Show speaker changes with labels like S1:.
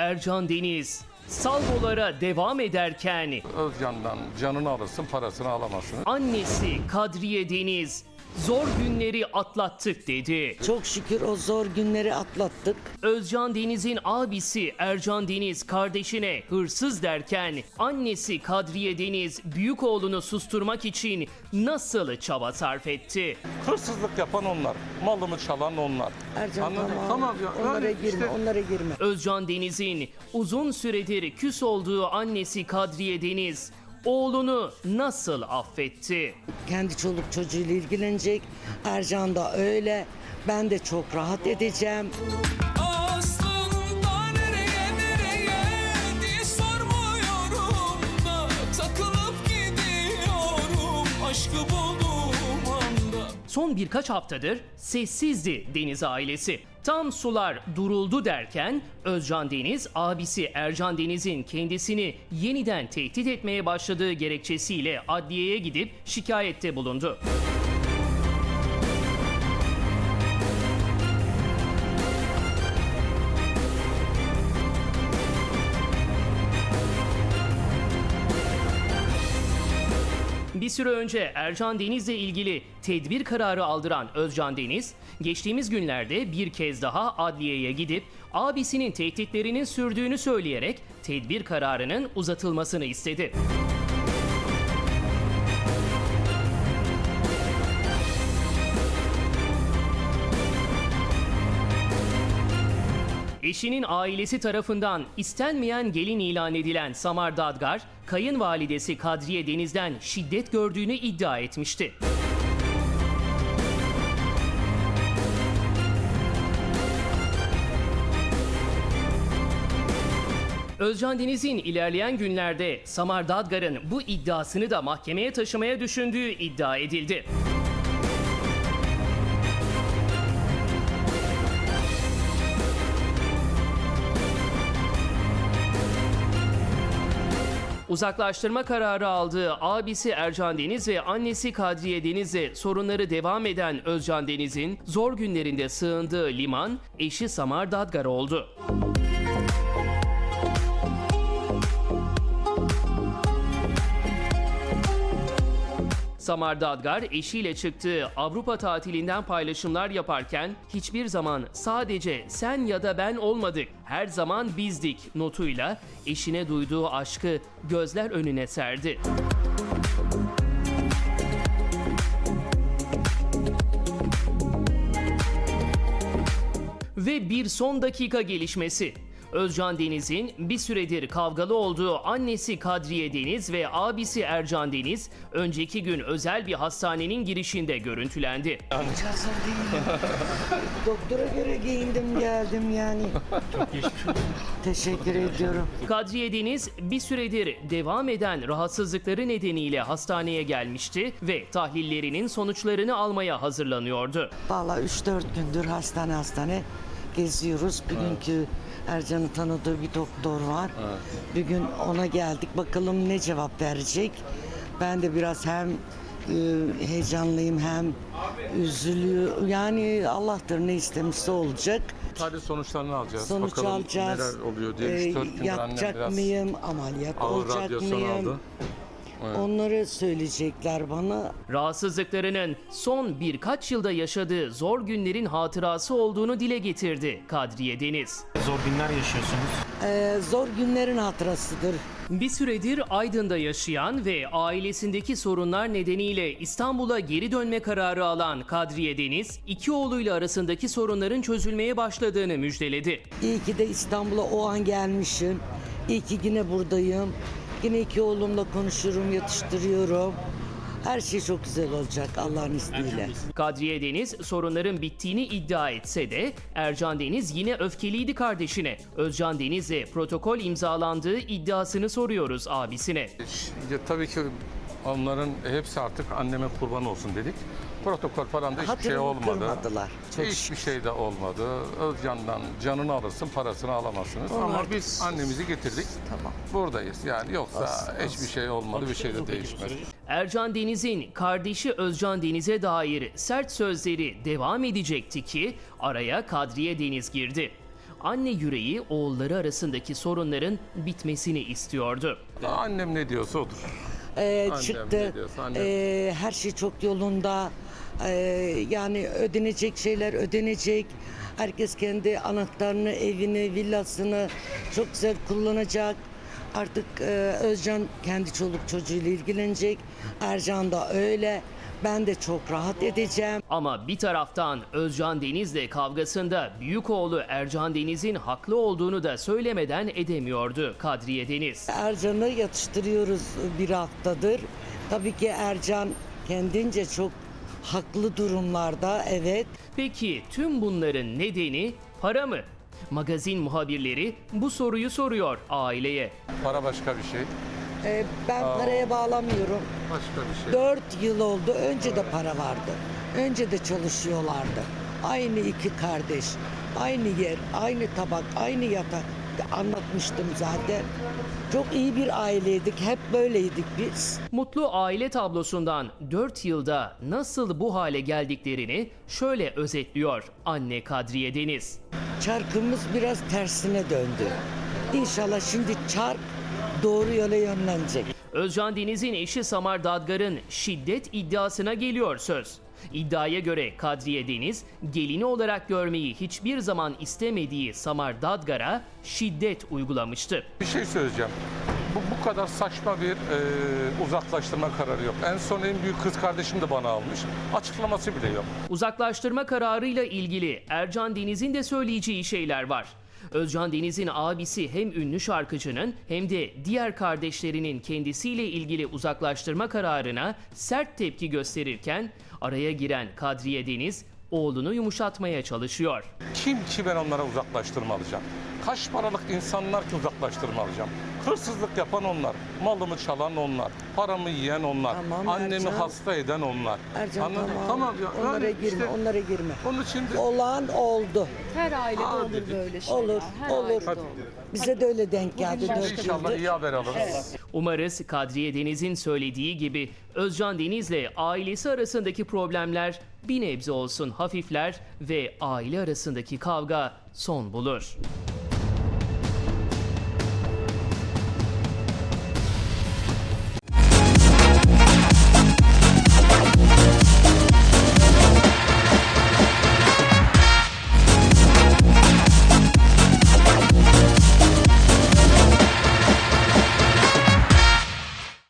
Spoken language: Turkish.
S1: Ercan Deniz salvolara devam ederken
S2: Özcan'dan canını alırsın parasını alamazsın.
S1: annesi Kadriye Deniz zor günleri atlattık dedi.
S3: Çok şükür o zor günleri atlattık.
S1: Özcan Deniz'in abisi Ercan Deniz kardeşine hırsız derken annesi Kadriye Deniz büyük oğlunu susturmak için nasıl çaba sarf etti?
S2: Hırsızlık yapan onlar. Malımı çalan onlar.
S3: Ercan
S2: Anladın?
S3: tamam.
S2: Tamam ya.
S3: Onlara
S2: yani
S3: girme,
S2: işte-
S3: onlara girme.
S1: Özcan Deniz'in uzun süredir küs olduğu annesi Kadriye Deniz oğlunu nasıl affetti?
S3: Kendi çoluk çocuğuyla ilgilenecek. Ercan da öyle. Ben de çok rahat edeceğim.
S1: Son birkaç haftadır sessizdi Deniz ailesi. Tam sular duruldu derken Özcan Deniz abisi Ercan Deniz'in kendisini yeniden tehdit etmeye başladığı gerekçesiyle adliyeye gidip şikayette bulundu. Bir süre önce Ercan Deniz'le ilgili tedbir kararı aldıran Özcan Deniz, geçtiğimiz günlerde bir kez daha adliyeye gidip abisinin tehditlerinin sürdüğünü söyleyerek tedbir kararının uzatılmasını istedi. Eşinin ailesi tarafından istenmeyen gelin ilan edilen Samar Dadgar, kayınvalidesi Kadriye Deniz'den şiddet gördüğünü iddia etmişti. Özcan Deniz'in ilerleyen günlerde Samar Dadgar'ın bu iddiasını da mahkemeye taşımaya düşündüğü iddia edildi. Uzaklaştırma kararı aldığı abisi Ercan Deniz ve annesi Kadriye Deniz'le sorunları devam eden Özcan Deniz'in zor günlerinde sığındığı liman eşi Samar Dadgar oldu. Samar Dadgar eşiyle çıktığı Avrupa tatilinden paylaşımlar yaparken hiçbir zaman sadece sen ya da ben olmadık, her zaman bizdik notuyla eşine duyduğu aşkı gözler önüne serdi. Ve bir son dakika gelişmesi. Özcan Deniz'in bir süredir kavgalı olduğu annesi Kadriye Deniz ve abisi Ercan Deniz önceki gün özel bir hastanenin girişinde görüntülendi.
S3: Hazır değilim. Doktora göre giyindim geldim yani. Teşekkür ediyorum.
S1: Kadriye Deniz bir süredir devam eden rahatsızlıkları nedeniyle hastaneye gelmişti ve tahlillerinin sonuçlarını almaya hazırlanıyordu.
S3: Vallahi 3-4 gündür hastane hastane geziyoruz. Bugünkü Ercan'ın tanıdığı bir doktor var. Bugün ona geldik. Bakalım ne cevap verecek. Ben de biraz hem e, heyecanlıyım hem üzülüyor. Yani Allah'tır ne istemişse olacak.
S2: Tahlil sonuçlarını alacağız.
S3: Sonuç
S2: Bakalım
S3: alacağız.
S2: neler oluyor diye.
S3: Ee,
S2: 3-4 gündür annem biraz
S3: mıyım? Ameliyat
S2: ağır
S3: olacak
S2: radyasyon
S3: mıyım?
S2: aldı.
S3: Onları söyleyecekler bana.
S1: Rahatsızlıklarının son birkaç yılda yaşadığı zor günlerin hatırası olduğunu dile getirdi Kadriye Deniz.
S4: Zor günler yaşıyorsunuz.
S3: Ee, zor günlerin hatırasıdır.
S1: Bir süredir Aydın'da yaşayan ve ailesindeki sorunlar nedeniyle İstanbul'a geri dönme kararı alan Kadriye Deniz, iki oğluyla arasındaki sorunların çözülmeye başladığını müjdeledi.
S3: İyi ki de İstanbul'a o an gelmişim. İyi ki yine buradayım. Yine iki oğlumla konuşurum, yatıştırıyorum. Her şey çok güzel olacak Allah'ın izniyle.
S1: Kadriye Deniz sorunların bittiğini iddia etse de Ercan Deniz yine öfkeliydi kardeşine. Özcan Deniz'le protokol imzalandığı iddiasını soruyoruz abisine.
S2: Ya, tabii ki onların hepsi artık anneme kurban olsun dedik. Protokol falan da hiçbir şey
S3: Hatırımı
S2: olmadı.
S3: kırmadılar. Çok
S2: Hiçbir
S3: şükür.
S2: şey de olmadı. Özcan'dan canını alırsın parasını alamazsınız.
S3: Onlar
S2: Ama biz annemizi getirdik.
S3: Tamam.
S2: Buradayız. Yani yoksa
S3: Olsun,
S2: hiçbir şey olmadı. Bir şey de değişmedi.
S1: Ercan Deniz'in kardeşi Özcan Deniz'e dair sert sözleri devam edecekti ki araya Kadriye Deniz girdi. anne yüreği oğulları arasındaki sorunların bitmesini istiyordu.
S2: Annem ne diyorsa odur. Annem
S3: çıktı.
S2: ne diyorsa annem.
S3: Ee, her şey çok yolunda. Ee, yani ödenecek şeyler ödenecek. Herkes kendi anahtarını, evini, villasını çok güzel kullanacak. Artık e, Özcan kendi çoluk çocuğuyla ilgilenecek. Ercan da öyle. Ben de çok rahat edeceğim.
S1: Ama bir taraftan Özcan Deniz'le kavgasında büyük oğlu Ercan Deniz'in haklı olduğunu da söylemeden edemiyordu Kadriye Deniz.
S3: Ercan'ı yatıştırıyoruz bir haftadır. Tabii ki Ercan kendince çok haklı durumlarda evet.
S1: Peki tüm bunların nedeni para mı? Magazin muhabirleri bu soruyu soruyor aileye.
S2: Para başka bir şey.
S3: Ee, ben paraya bağlamıyorum.
S2: Başka bir şey.
S3: Dört yıl oldu. Önce de para vardı. Önce de çalışıyorlardı. Aynı iki kardeş. Aynı yer, aynı tabak, aynı yatak. Anlatmıştım zaten. Çok iyi bir aileydik. Hep böyleydik biz.
S1: Mutlu aile tablosundan 4 yılda nasıl bu hale geldiklerini şöyle özetliyor anne Kadriye Deniz.
S3: Çarkımız biraz tersine döndü. İnşallah şimdi çark doğru yola yönlenecek.
S1: Özcan Deniz'in eşi Samar Dadgar'ın şiddet iddiasına geliyor söz. İddiaya göre Kadriye Deniz, gelini olarak görmeyi hiçbir zaman istemediği Samar Dadgar'a şiddet uygulamıştı.
S2: Bir şey söyleyeceğim. Bu, bu kadar saçma bir e, uzaklaştırma kararı yok. En son en büyük kız kardeşim de bana almış. Açıklaması bile yok.
S1: Uzaklaştırma kararıyla ilgili Ercan Deniz'in de söyleyeceği şeyler var. Özcan Deniz'in abisi hem ünlü şarkıcının hem de diğer kardeşlerinin kendisiyle ilgili uzaklaştırma kararına sert tepki gösterirken araya giren Kadriye Deniz oğlunu yumuşatmaya çalışıyor.
S2: Kim ki ben onlara uzaklaştırma alacağım? Kaç paralık insanlar ki uzaklaştırma alacağım? Hırsızlık yapan onlar, malımı çalan onlar, paramı yiyen onlar,
S3: Tamam,
S2: annemi
S3: Ercan.
S2: hasta eden onlar.
S3: Ercan
S2: Anladın?
S3: tamam.
S2: Tamam ya.
S3: Onlara
S2: yani
S3: girme,
S2: işte
S3: onlara girme.
S2: Onun için de
S3: Olan oldu.
S4: Her ailede
S2: Aa,
S4: olur
S2: dedi.
S4: böyle şeyler.
S3: Olur,
S4: Her
S3: olur.
S2: Hadi.
S4: olur.
S3: Bize de öyle denk geldi. dört
S2: inşallah iyi haber alırız.
S1: Umarız Kadriye Deniz'in söylediği gibi Özcan Deniz'le ailesi arasındaki problemler bir nebze olsun hafifler ve aile arasındaki kavga son bulur.